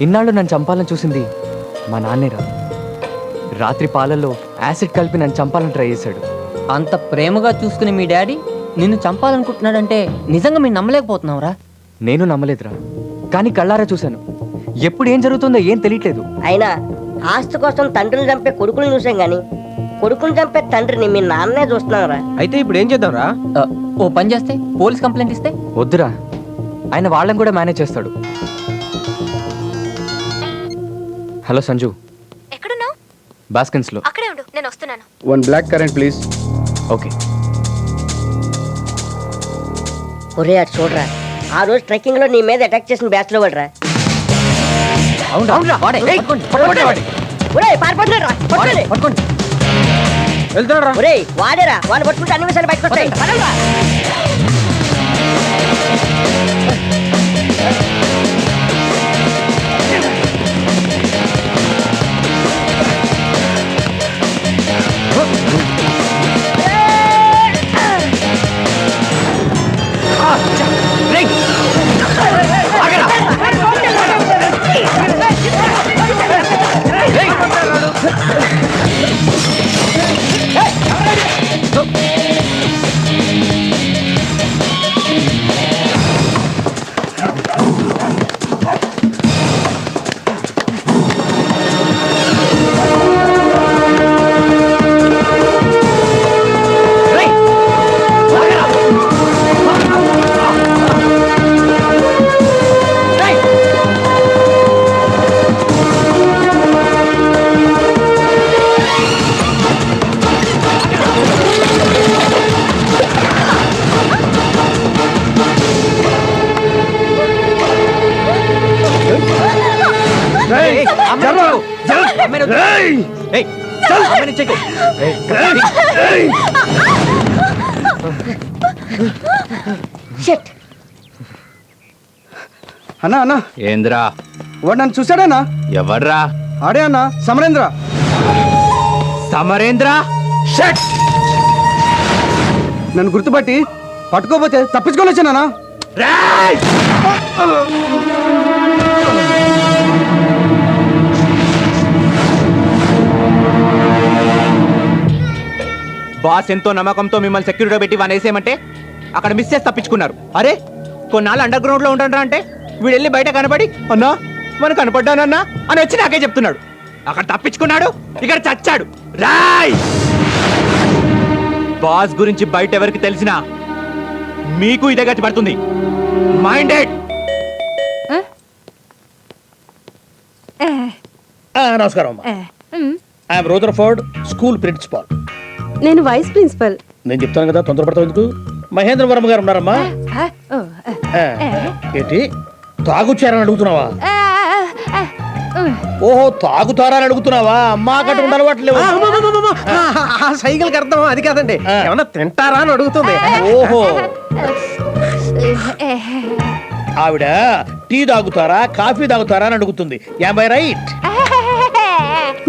ఇన్నాళ్ళు నన్ను చంపాలని చూసింది మా నాన్నేరా. రాత్రి పాలల్లో యాసిడ్ కలిపి నన్ను చంపాలని ట్రై చేశాడు. అంత ప్రేమగా చూసుకునే మీ డాడీ నిన్ను చంపాలనుకుంటున్నాడంటే నిజంగా మీరు నమ్మలేకపోతున్నావురా? నేను నమ్మలేదురా. కానీ కళ్ళారా చూశాను. ఎప్పుడు ఏం జరుగుతుందో ఏం తెలియట్లేదు. అయినా ఆస్తి కోసం తండ్రిని చంపే కొడుకుని చూసాం గాని కొడుకుని చంపే తండ్రిని మీ నాన్నే చూస్తున్నావురా. అయితే ఇప్పుడు ఏం చేద్దాం రా ఆ, ఓ పని చేస్తే పోలీస్ కంప్లైంట్ ఇస్తే? వద్దురా. ఆయన వాళ్ళని కూడా మేనేజ్ చేస్తాడు. హలో సంజు. ఎక్కడున్నావు? బాస్కిన్స్లో. అక్కడే ఉండు నేను వస్తున్నాను. One black currant please okay. ఒరే అటు చూడరా. ఆ రోజు ట్రెక్కింగ్లో నీ మీద అటాక్ చేసిన బ్యాచ్లో వాడరా వాడేరా. వాడిని పట్టుకుంటే అన్ని విషయాలు బయటకు వస్తాయి అన్నా అన్నా. ఏంద్రా? వాడు నన్ను చూసాడన్నా ఎవర్రా? ఆడే అన్నా సమరేంద్ర. సమరేంద్ర? నన్ను గుర్తుపట్టి పట్టుకోపోతే తప్పించుకొని వచ్చానా బాస్ ఎంతో నమ్మకంతో మిమ్మల్ని సెక్యూరిటీ పెట్టి వనేసేయమంటే అక్కడ మిస్ చేసి తప్పించుకున్నారు. అరే కొన్నాళ్ళు అండర్ గ్రౌండ్లో ఉంటారా అంటే? వీడు వెళ్ళి బయట కనపడి అన్నా మనం కనపడ్డానన్నా అని వచ్చి నాకే చెప్తున్నాడు. అక్కడ తప్పించుకున్నాడు ఇక్కడ చచ్చాడు. రాయ్! బాస్ గురించి బయట ఎవరికి తెలిసినా మీకు ఇదే గట్టి పడుతుంది. మైండెడ్ నమస్కారం ఐఎమ్ రూదర్ఫోర్డ్ స్కూల్ ప్రిన్సిపాల్ నేను వైస్ ప్రిన్సిపల్ నేను చెప్తాను కదా తొందరపడతావు ఎందుకు? మహేంద్ర వర్మ గారు ఉన్నారమ్మా. ఏంటి? తాగుచ్చారని అడుగుతున్నావా? ఓహో తాగుతారా అని అడుగుతున్నావా? అమ్మా అక్కడ ఉండలవాట్లేవు ఆ సైకిల్కి అర్థం అది కాదండి. ఏమన్నా తింటారా అని అడుగుతుంది. ఓహో. ఆవిడ టీ తాగుతారా కాఫీ తాగుతారా అని అడుగుతుంది. యాభై రైట్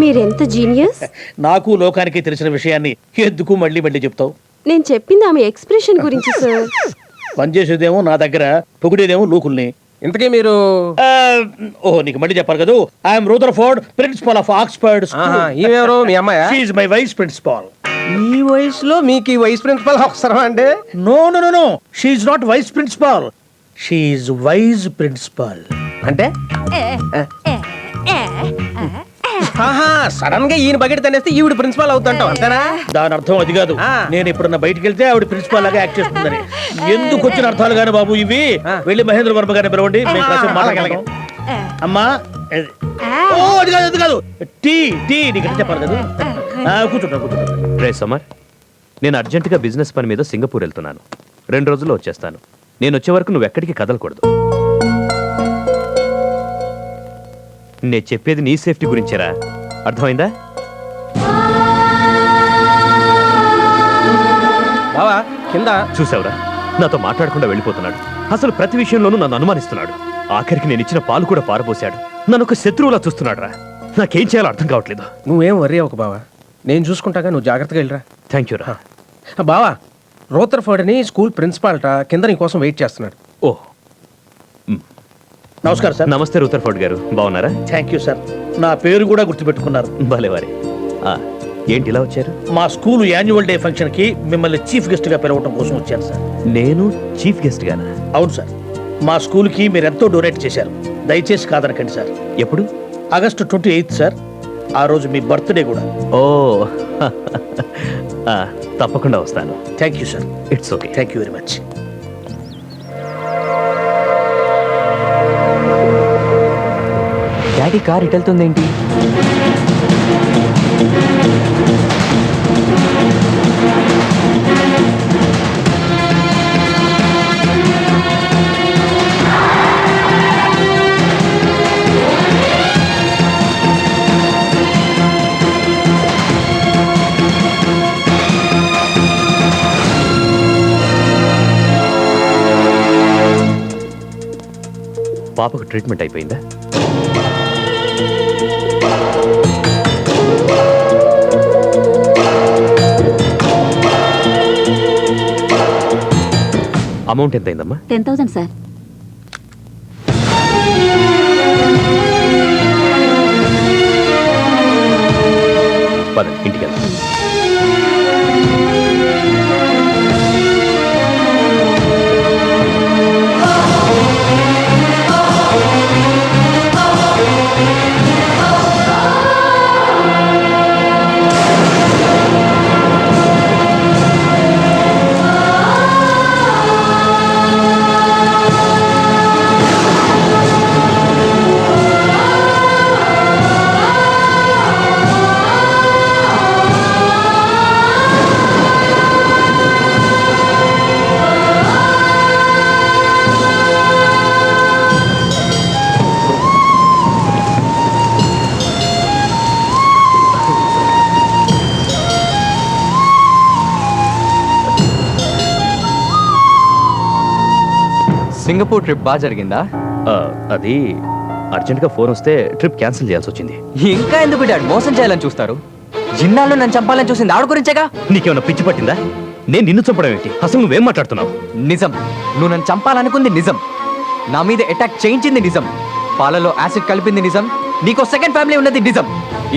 మీరెంత జీనియస్ నాకు లోకానికి తెలిసిన విషయాన్ని ఎందుకు మళ్ళీ మళ్ళీ చెప్తావు? నేను చెప్పింది ఆమె ఎక్స్ప్రెషన్ గురించి సార్ పనిచేసేదేమో నా దగ్గర పొగిడేదేమో లోకుల్ని ఇంతకీ మీరు? ఓహో నీకు మళ్ళీ చెప్పాలి కదా? I'm Rutherford principal of Oxford ఈమెవరు? మీ అమ్మాయా? షీఈ్ మై వైస్ ప్రిన్సిపాల్ ఈ వయసులో మీకు ఈ వైస్ ప్రిన్సిపల్ అవసరమా అండి? No no no no she's not vice principal she's wise principal అంటే? ఆహా సడన్గా ఈయన బకెట్ తనేస్తే ఈవిడ ప్రిన్సిపల్ అవుతుంటాం అంతేనా? దాని అర్థం అది కాదు. నేను ఎప్పుడన్నా బయటికి వెళ్తే ఆవిడ ప్రిన్సిపాల్ లాగా యాక్ట్ చేస్తుందని. ఎందుకు వచ్చిన అర్థాలు గాని బాబు ఇవి. వెళ్ళి మహేంద్ర వర్మ గారిని పిలవండి మేము కాసేపు మాట్లాడగలం అమ్మా ఓ అది కాదు అది కాదు. టీ టీ నీకు చెప్పాలి కదా. ఆ, కూర్చుంటా కూర్చుంటా రే సమర్ నేను అర్జెంటుగా బిజినెస్ పని మీద సింగపూర్ వెళ్తున్నాను. రెండు రోజుల్లో వచ్చేస్తాను. నేను వచ్చే వరకు నువ్వు ఎక్కడికి కదలకూడదు. నేను చెప్పేది నీ సేఫ్టీ గురించేరా? అర్థమైందా? బావా కింద? చూసావురా? నాతో మాట్లాడకుండా వెళ్ళిపోతున్నాడు. అసలు ప్రతి విషయంలోనూ నన్ను అనుమానిస్తున్నాడు. ఆఖరికి నేను ఇచ్చిన పాలు కూడా పారబోశాడు. నన్ను ఒక శత్రువులా చూస్తున్నాడు రా నాకేం చేయాలో అర్థం కావట్లేదు. నువ్వేం వర్రీ ఒక బావా. నేను చూసుకుంటాగా నువ్వు జాగ్రత్తగా వెళ్ళరా. థ్యాంక్ యూ రా. బావా రోతర్ఫర్డ్ అని స్కూల్ ప్రిన్సిపాల్ట కింద నీ కోసం వెయిట్ చేస్తున్నాడు. ఓ నమస్కారం సార్. నమస్తే రూతర్ఫోర్డ్ గారు. బాగున్నారా? థ్యాంక్ యూ సార్ నా పేరు కూడా గుర్తుపెట్టుకున్నారు. భలేవారే. ఏంటి ఇలా వచ్చారు? మా స్కూల్ యాన్యువల్ డే ఫంక్షన్కి మిమ్మల్ని చీఫ్ గెస్ట్గా పిలవటం కోసం వచ్చాను సార్. నేను చీఫ్ గెస్ట్ గానా అవును సార్. మా స్కూల్కి మీరు ఎంతో డొనేట్ చేశారు. దయచేసి కాదనకండి సార్. ఎప్పుడు? August twenty eighth sir. ఆ రోజు మీ బర్త్డే కూడా. ఓ తప్పకుండా వస్తాను. Thank you sir it's okay thank you very much daddy car ఇటు వెళ్తుందేంటి పాపకు ట్రీట్మెంట్ అయిపోయిందా? అమౌంట్ ఎంత అయిందమ్మా టెన్ థౌసండ్ సార్. పద ఇంటికి సింగపూర్ ట్రిప్ బాగా జరిగిందా? అది అర్జెంట్గా ఫోన్ వస్తే ట్రిప్ క్యాన్సిల్ చేయాల్సి వచ్చింది. ఇంకా ఎందుకు డాడ్ మోసం చేయాలని చూస్తారు. జిన్నాల్లో నన్ను చంపాలని చూసింది ఆవిడ గురించేగా? నీకేమైనా పిచ్చి పట్టిందా? నేను నిన్ను చంపడం ఏంటి? అసలు నువ్వేం మాట్లాడుతున్నావు? నిజం. నువ్వు నన్ను చంపాలనుకుంది నిజం. నా మీద అటాక్ చేయించింది నిజం. పాలలో యాసిడ్ కలిపింది నిజం. నీకో సెకండ్ ఫ్యామిలీ ఉన్నది నిజం.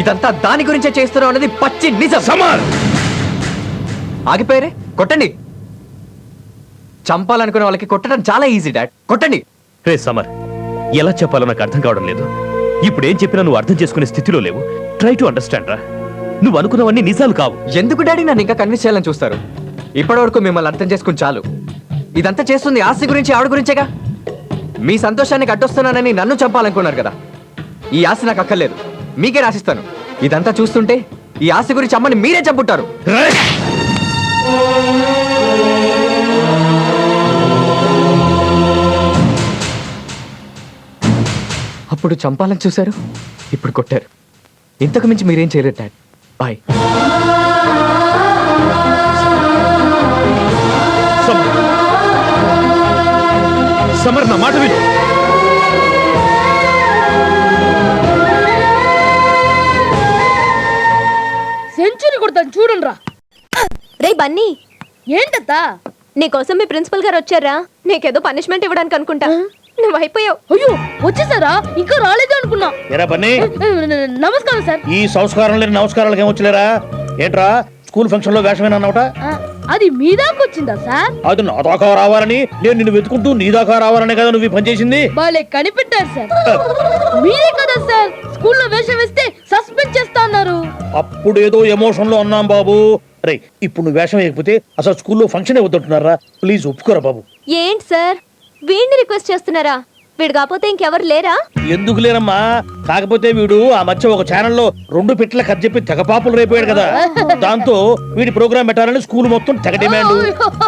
ఇదంతా దాని గురించే చేస్తున్నావు అన్నది పచ్చి నిజం. సమార్ ఆగిపోయారే? కొట్టండి. చంపాలనుకునే వాళ్ళకి కొట్టడం చాలా ఈజీ డాడ్. కొట్టండి. రే సమర్ ఎలా చెప్పాలో నాకు అర్థం కావడం లేదు. ఇప్పుడు ఏం చెప్పినా నువ్వు అర్థం చేసుకునే స్థితిలో లేవు. ట్రై టు అండర్స్టాండ్ రా. నువ్వు అనుకున్నవన్నీ నిజాలు కావు. ఎందుకు డాడీ నన్ను ఇంకా కన్విన్స్ చేయాలని చూస్తారు? ఇప్పటివరకు మిమ్మల్ని అర్థం చేసుకుని చాలు. ఇదంతా చేస్తుంది ఆస్తి గురించి ఆవిడ గురించేగా? మీ సంతోషానికి అడ్డొస్తున్నానని నన్ను చంపాలనుకున్నారు కదా. ఈ ఆస్తి నాకు అక్కర్లేదు. మీకే రాసిస్తాను. ఇదంతా చూస్తుంటే ఈ ఆస్తి గురించి అమ్మని మీరే చంపుంటారు. అప్పుడు చంపాలని చూశారు? ఇప్పుడు కొట్టారు. ఇంతకు మించి మీరేం చేయలేరు డాడ్. బాయ్. సమర్. సమర్ నా మాట విను. సెంచురీ కొడతాను చూడండి రా రే బన్నీ. ఏంటత్తా? నీకోసం మీ ప్రిన్సిపల్ గారు వచ్చారా? నీకేదో పనిష్మెంట్ ఇవ్వడానికి అనుకుంటా నువ్వు అయిపోయావు అయ్యో వచ్చేసారా? ఇంకా రాలేదు అనుకున్నా. ఎరా పని నమస్కారం సార్. ఈ సంస్కారం లేని నమస్కారాలకు ఏమొచ్చలేరా ఏంట్రా? స్కూల్ ఫంక్షన్లో వేషమేనా అన్నమాట అది మీ దాకా వచ్చిందా సార్? అది నా దాకా రావాలని నేను నిన్ను వెతుకుంటూ నీ దాకా రావాలనే కదా నువ్వు పని చేసింది. బాలే కనిపెట్టారు సార్. మీరే కదా సార్ స్కూల్లో వేషం వేస్తే సస్పెండ్ చేస్తా అన్నారు. అప్పుడేదో ఎమోషన్లో అన్నాం బాబు. రే ఇప్పుడు నువ్వు వేషం వేయకపోతే అసలు స్కూల్లో ఫంక్షన్ వద్దంటున్నారా? ప్లీజ్ ఒప్పుకోరా బాబు. ఏంటి సార్? వీడిని రిక్వెస్ట్ చేస్తున్నారా? వీడు కాకపోతే ఇంకెవరు లేరా? ఎందుకు లేనమ్మా కాకపోతే వీడు ఆ మధ్య ఒక ఛానల్లో రెండు పిట్ల కథ చెప్పి తెగ పాపులు రైపోయాడు కదా. దాంతో వీడి ప్రోగ్రామ్ పెట్టాలని స్కూల్ మొత్తం తెగ డిమాండ్.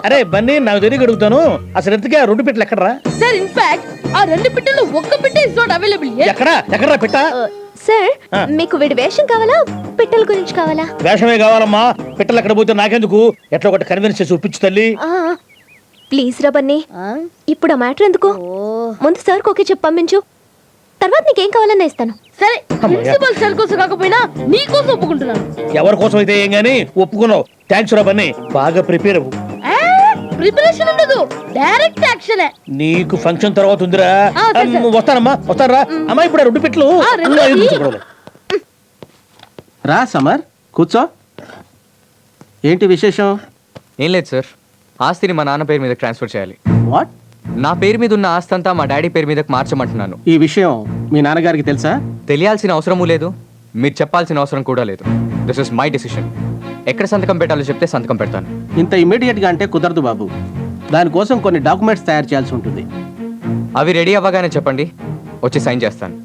అరే బన్నీ నాకు తెలియక అడుగుతాను. అసలు ఎంతకే ఆ రెండు పిట్లు ఎక్కడరా? సార్ ఇన్ఫాక్ట్ ఆ రెండు పిట్టల్లో ఒక్క పిట్ట ఇస్ నాట్ అవైలబుల్ ఎక్కడా? ఎక్కడరా పిట్ట? సార్ ఆ. మీకు వీడి వేషం కావాలా? పిట్టల గురించి కావాలా? వేషమే కావాలమ్మా. పిట్టలు ఎక్కడ పోతే నాకెందుకు? ఎట్లా ఒకటి కన్విన్స్ చేసి ఒప్పించు తల్లి. ఆ, ప్లీజ్ రా బన్నీ. ఇప్పుడు ఆ మ్యాటర్ ఎందుకు? ముందు సార్కి ఓకే చెప్పి పంపించు. తర్వాత నీకేం కావాలన్నా ఇస్తాను. సరే ప్రిన్సిపల్ సార్ కోసం కాకపోయినా నీ కోసం ఒప్పుకుంటున్నాను. ఎవరి కోసం అయితే ఏం గానీ ఒప్పుకున్నావు. థ్యాంక్స్ రా బన్నీ. బాగా ప్రిపేర్ అవ్వు. ఆ, ప్రిపరేషన్ ఉండదు. డైరెక్ట్ యాక్షనే నీకు ఫంక్షన్ తర్వాత ఉందిరా. వస్తానమ్మా వస్తానరా. అమ్మా ఇప్పుడు రెండు పిట్లు. రా సమర్. కూర్చో. ఏంటి విశేషం? ఏం లేదు సార్. ఆస్తిని మా నాన్న పేరు మీద ట్రాన్స్ఫర్ చేయాలి. వాట్ నా పేరు మీద ఉన్న ఆస్తి అంతా మా డాడీ పేరు మీదకి మార్చమంటున్నాను. ఈ విషయం మీ నాన్నగారికి తెలుసా? తెలియాల్సిన అవసరమూ లేదు. మీరు చెప్పాల్సిన అవసరం కూడా లేదు. దిస్ ఇస్ మై డెసిషన్ ఎక్కడ సంతకం పెట్టాలో చెప్తే సంతకం పెడతాను. ఇంత ఇమీడియట్గా అంటే కుదరదు బాబు. దానికోసం కొన్ని డాక్యుమెంట్స్ తయారు చేయాల్సి ఉంటుంది. అవి రెడీ అవ్వగానే చెప్పండి. వచ్చి సైన్ చేస్తాను.